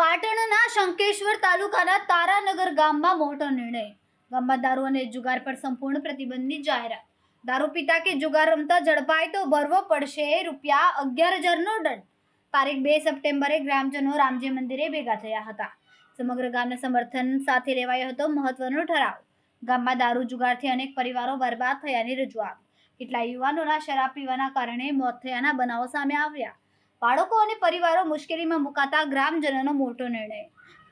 પાટણના શંકેશ્વર તાલુકાના તારાનગર ગામમાં મોટો નિર્ણય. ગામમાં દારૂ અને જુગાર પર સંપૂર્ણ પ્રતિબંધની જાહેરાત. દારૂ પીતા કે જુગાર રમતા ઝડપાય તો ભરવો પડશે રૂપિયા અગિયાર હજારનો દંડ. તારીખ બે સપ્ટેમ્બરે ગ્રામજનો રામજી મંદિરે ભેગા થયા હતા. સમગ્ર ગામના સમર્થન સાથે લેવાયો હતો મહત્વનો ઠરાવ. ગામમાં દારૂ, જુગારથી અનેક પરિવારો બરબાદ થયાની રજૂઆત. કેટલા યુવાનોના શરાબ પીવાના કારણે મોત થયાના બનાવો સામે આવ્યા. બાળકો અને પરિવારો મુશ્કેલીમાં મુકાતા ગ્રામજનોનો મોટો નિર્ણય.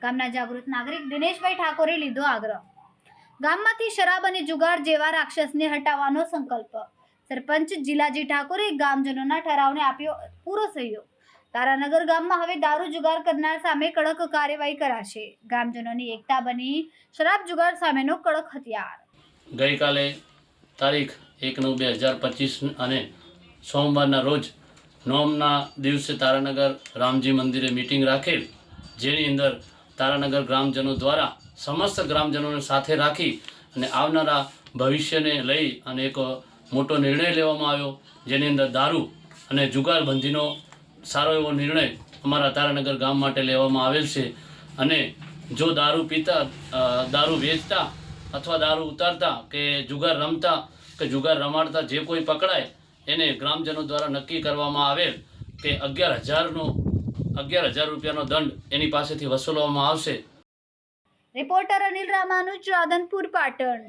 ગામના જાગૃત નાગરિક દિનેશભાઈ ઠાકોરે લીધો આગ્રહ. ગામમાંથી શરાબ અને જુગાર જેવા રાક્ષસને હટાવવાનો સંકલ્પ. સરપંચ જીલાજી ઠાકોરે ગામજનોના ઠરાવને આપ્યો પૂરો સહયોગ. તારાનગર ગામમાં હવે દારૂ જુગાર કરનાર સામે કડક કાર્યવાહી કરાશે. ગામજનોની એકતા બની શરાબ જુગાર સામેનો કડક હથિયાર. ગઈકાલે તારીખ એક નવ બે હજાર પચીસ અને સોમવારના રોજ નોમના દિવસે તારાનગર રામજી મંદિરે મિટિંગ રાખેલ, જેની અંદર તારાનગર ગ્રામજનો દ્વારા સમસ્ત ગ્રામજનોને સાથે રાખી અને આવનારા ભવિષ્યને લઈ અને એક મોટો નિર્ણય લેવામાં આવ્યો, જેની અંદર દારૂ અને જુગારબંધીનો સારો એવો નિર્ણય અમારા તારાનગર ગામ માટે લેવામાં આવેલ છે. અને જો દારૂ પીતા દારૂ વેચતા અથવા દારૂ ઉતારતા કે જુગાર રમતા કે જુગાર રમાડતા જે કોઈ પકડાય એને ગ્રામજનો દ્વારા નક્કી કરવામાં આવેલ કે અગિયાર હજારનો, અગિયાર હજાર રૂપિયાનો દંડ એની પાસેથી વસૂલવામાં આવશે. રિપોર્ટર અનિલ રામાનુજ, રાધનપુર પાટણ.